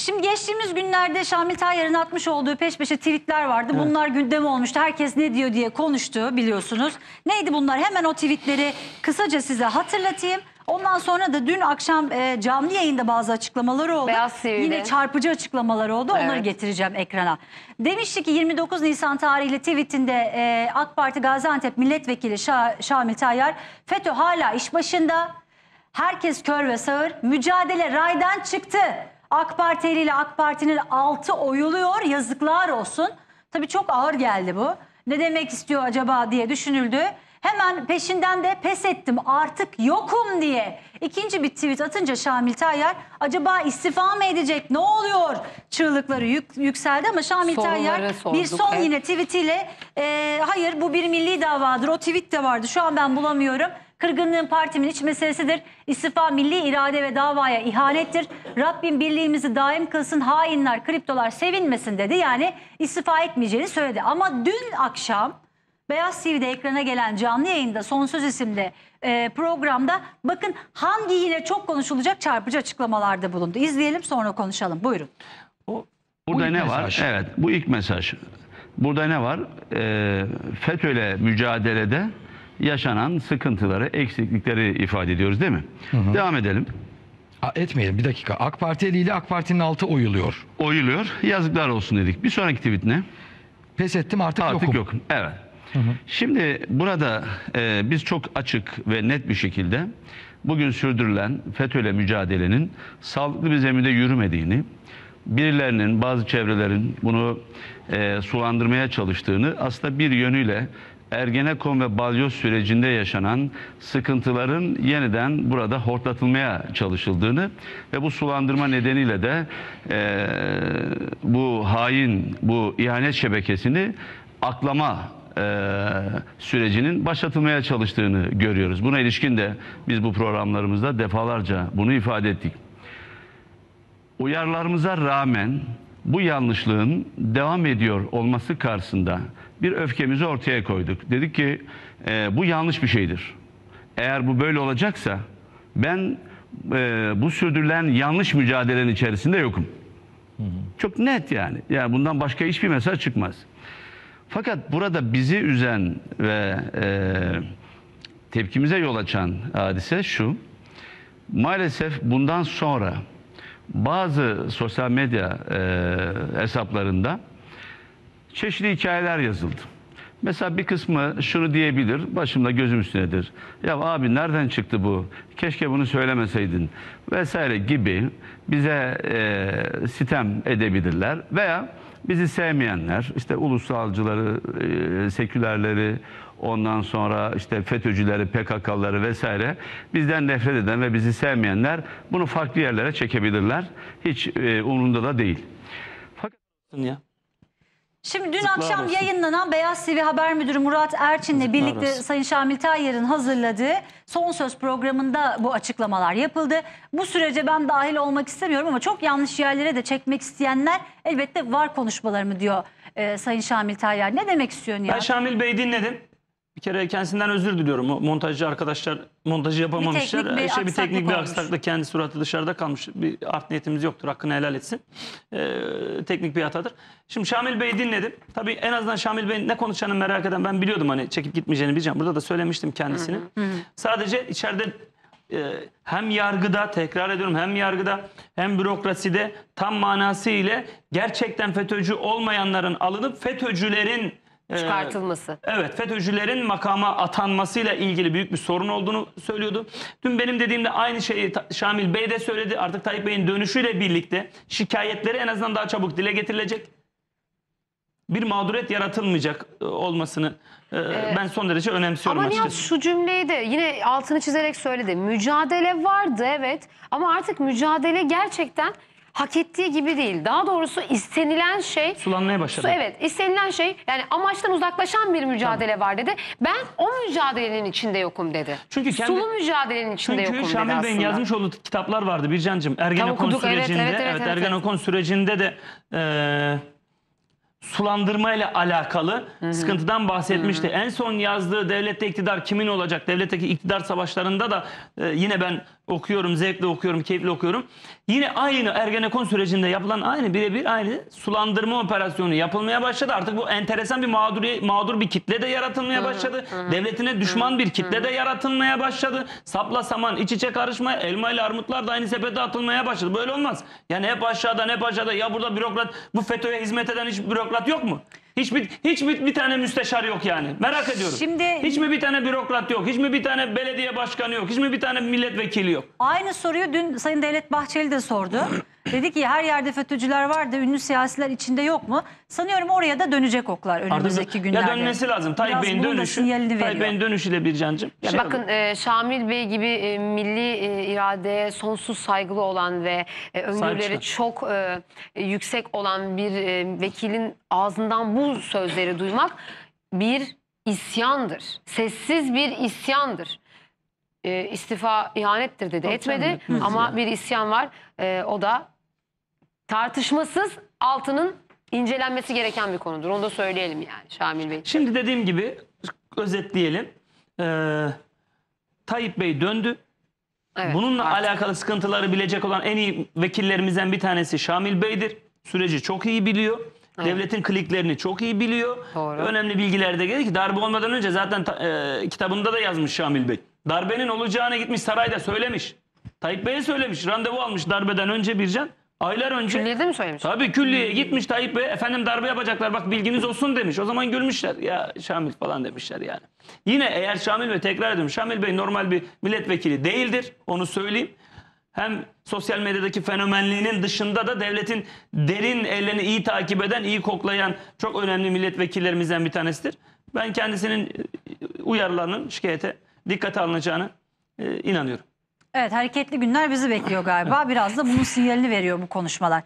Şimdi geçtiğimiz günlerde Şamil Tayyar'ın atmış olduğu peş peşe tweetler vardı. Bunlar gündem olmuştu. Herkes ne diyor diye konuştu biliyorsunuz. Neydi bunlar? Hemen o tweetleri kısaca size hatırlatayım. Ondan sonra da dün akşam e, canlı yayında bazı açıklamaları oldu. Beyaz TV'de. Yine çarpıcı açıklamalar oldu. Onları Evet. getireceğim ekrana. Demişti ki 29 Nisan tarihli tweetinde e, AK Parti Gaziantep Milletvekili Şa- Şamil Tayyar FETÖ hala iş başında. Herkes kör ve sağır. Mücadele raydan çıktı. AK Parti ile AK Parti'nin altı oyuluyor. Yazıklar olsun. Tabii çok ağır geldi bu. Ne demek istiyor acaba diye düşünüldü. Hemen peşinden de pes ettim artık yokum diye. İkinci bir tweet atınca Şamil Tayyar acaba istifa mı edecek ne oluyor çığlıkları yük- yükseldi ama Şamil Soruları Tayyar bir son evet. yine tweetiyle e, hayır bu bir milli davadır o tweet de vardı şu an ben bulamıyorum. Kırgınlığın partimin iç meselesidir. İstifa milli irade ve davaya ihanettir. Rabbim birliğimizi daim kılsın. Hainler, kriptolar sevinmesin dedi. Yani istifa etmeyeceğini söyledi. Ama dün akşam Beyaz TV'de ekrana gelen canlı yayında Son Söz isimli e, programda bakın hangi yine çok konuşulacak çarpıcı açıklamalarda bulundu. İzleyelim sonra konuşalım. Buyurun. O, Burada ilk ne mesaj. var? Evet, bu ilk mesaj. Burada ne var? Ee, FETÖ'yle mücadelede yaşanan sıkıntıları, eksiklikleri ifade ediyoruz değil mi? Devam edelim. Aa, etmeyelim bir dakika. AK Parti eliyle AK Parti'nin altı oyuluyor. Oyuluyor. Yazıklar olsun dedik. Bir sonraki tweet ne? Pes ettim artık, Artık yokum. yok. Evet. Şimdi burada e, biz çok açık ve net bir şekilde bugün sürdürülen FETÖ'yle mücadelenin sağlıklı bir zeminde yürümediğini, birilerinin, bazı çevrelerin bunu e, sulandırmaya çalıştığını aslında bir yönüyle Ergenekon ve Balyoz sürecinde yaşanan sıkıntıların yeniden burada hortlatılmaya çalışıldığını ve bu sulandırma nedeniyle de e, bu hain, bu ihanet şebekesini aklama e, sürecinin başlatılmaya çalıştığını görüyoruz. Buna ilişkin de biz bu programlarımızda defalarca bunu ifade ettik. Uyarılarımıza rağmen bu yanlışlığın devam ediyor olması karşısında bir öfkemizi ortaya koyduk. Dedik ki e, bu yanlış bir şeydir. Eğer bu böyle olacaksa ben e, bu sürdürülen yanlış mücadelenin içerisinde yokum. Çok net yani. Yani bundan başka hiçbir mesaj çıkmaz. Fakat burada bizi üzen ve e, tepkimize yol açan hadise şu. Maalesef bundan sonra bazı sosyal medya e, hesaplarında çeşitli hikayeler yazıldı. Mesela bir kısmı şunu diyebilir, başımda gözüm üstünedir. Ya abi nereden çıktı bu? Keşke bunu söylemeseydin vesaire gibi bize e, sitem edebilirler. Veya bizi sevmeyenler, işte ulusalcıları, e, sekülerleri, ondan sonra işte FETÖ'cüleri, PKK'ları vesaire bizden nefret eden ve bizi sevmeyenler bunu farklı yerlere çekebilirler. Hiç e, umurunda da değil. Fakat ya. Şimdi dün Yazıklar akşam olsun. yayınlanan Beyaz TV Haber Müdürü Murat Erçin'le birlikte olsun. Sayın Şamil Tayyar'ın hazırladığı Son Söz programında bu açıklamalar yapıldı. Bu sürece ben dahil olmak istemiyorum ama çok yanlış yerlere de çekmek isteyenler elbette var konuşmalarımı diyor e, Sayın Şamil Tayyar. Ne demek istiyor Ben Nihat? Şamil Bey dinledim. Bir kere kendisinden özür diliyorum. O montajcı arkadaşlar montajı yapamamışlar. teknik bir şey, bir teknik aksaklık bir olmuş. aksaklık kendi suratı dışarıda kalmış. Bir art niyetimiz yoktur. Hakkını helal etsin. Ee, teknik bir hatadır. Şimdi Şamil Bey'i dinledim. Tabii en azından Şamil Bey'in ne konuşacağını merak eden ben biliyordum hani çekip gitmeyeceğini bileceğim. Burada da söylemiştim kendisini. Sadece içeride e, hem yargıda tekrar ediyorum hem yargıda hem bürokraside tam manası ile gerçekten FETÖ'cü olmayanların alınıp FETÖ'cülerin Çıkartılması. Evet FETÖ'cülerin makama atanmasıyla ilgili büyük bir sorun olduğunu söylüyordu. Dün benim dediğimde aynı şeyi Şamil Bey de söyledi. Artık Tayyip Bey'in dönüşüyle birlikte şikayetleri en azından daha çabuk dile getirilecek. Bir mağduriyet yaratılmayacak e, olmasını e, ben son derece önemsiyorum Ama açıkçası. şu cümleyi de yine altını çizerek söyledi. Mücadele vardı evet ama artık mücadele gerçekten hak ettiği gibi değil. Daha doğrusu istenilen şey Sulanmaya başladı. Su- Evet istenilen şey yani amaçtan uzaklaşan bir mücadele var dedi. Ben o mücadelenin içinde yokum dedi. Çünkü kendi- Sulu mücadelenin içinde yokum Çünkü dedi Şamil Bey'in yazmış olduğu kitaplar vardı Bircan'cığım. Ergenekon okuduk, evet, sürecinde. evet, evet, evet, Ergenekon sürecinde de e, sulandırma ile alakalı sıkıntıdan bahsetmişti. En son yazdığı devlette iktidar kimin olacak? Devletteki iktidar savaşlarında da e, yine ben okuyorum, zevkle okuyorum, keyifle okuyorum. Yine aynı Ergenekon sürecinde yapılan aynı birebir aynı sulandırma operasyonu yapılmaya başladı. Artık bu enteresan bir mağduri, mağdur bir kitle de yaratılmaya başladı. Devletine düşman bir kitle de yaratılmaya başladı. Sapla saman iç içe karışma, elma ile armutlar da aynı sepete atılmaya başladı. Böyle olmaz. Yani hep aşağıdan hep aşağıda ya burada bürokrat bu FETÖ'ye hizmet eden hiç bürokrat yok mu? Hiçbir hiçbir bir tane müsteşar yok yani. Merak ediyorum. Şimdi- hiç mi bir tane bürokrat yok? Hiç mi bir tane belediye başkanı yok? Hiç mi bir tane milletvekili yok? Aynı soruyu dün Sayın Devlet Bahçeli de sordu. Dedi ki her yerde FETÖ'cüler var da ünlü siyasiler içinde yok mu? Sanıyorum oraya da dönecek oklar önümüzdeki Artık günlerde. ya dönmesi lazım. Tayyip Biraz Bey'in dönüşü. Tayyip. Bey'in dönüşüyle bir cancım. Ya bakın e, Şamil Bey gibi e, milli e, iradeye sonsuz saygılı olan ve e, öngörüleri çok e, e, yüksek olan bir e, vekilin ağzından bu sözleri duymak bir isyandır. Sessiz bir isyandır. E, istifa ihanettir dedi. Canım, Etmedi ama bir isyan var. E, o da tartışmasız altının incelenmesi gereken bir konudur. Onu da söyleyelim yani Şamil Bey. Şimdi dediğim gibi özetleyelim. Ee, Tayyip Bey döndü. Evet, Bununla artık. alakalı sıkıntıları bilecek olan en iyi vekillerimizden bir tanesi Şamil Bey'dir. Süreci çok iyi biliyor. Devletin kliklerini çok iyi biliyor. Doğru. Önemli bilgiler de gelir ki darbe olmadan önce zaten e, kitabında da yazmış Şamil Bey. Darbenin olacağına gitmiş sarayda söylemiş. Tayyip Bey'e söylemiş. Randevu almış darbeden önce Bircan. Aylar önce. Külliyede mi söylemiş? Tabii külliyeye gitmiş Tayyip Bey efendim darbe yapacaklar bak bilginiz olsun demiş. O zaman gülmüşler ya Şamil falan demişler yani. Yine eğer Şamil Bey tekrar ediyorum Şamil Bey normal bir milletvekili değildir onu söyleyeyim. Hem sosyal medyadaki fenomenliğinin dışında da devletin derin ellerini iyi takip eden, iyi koklayan çok önemli milletvekillerimizden bir tanesidir. Ben kendisinin uyarılarının şikayete dikkate alınacağını e, inanıyorum. Evet hareketli günler bizi bekliyor galiba. Biraz da bunun sinyalini veriyor bu konuşmalar.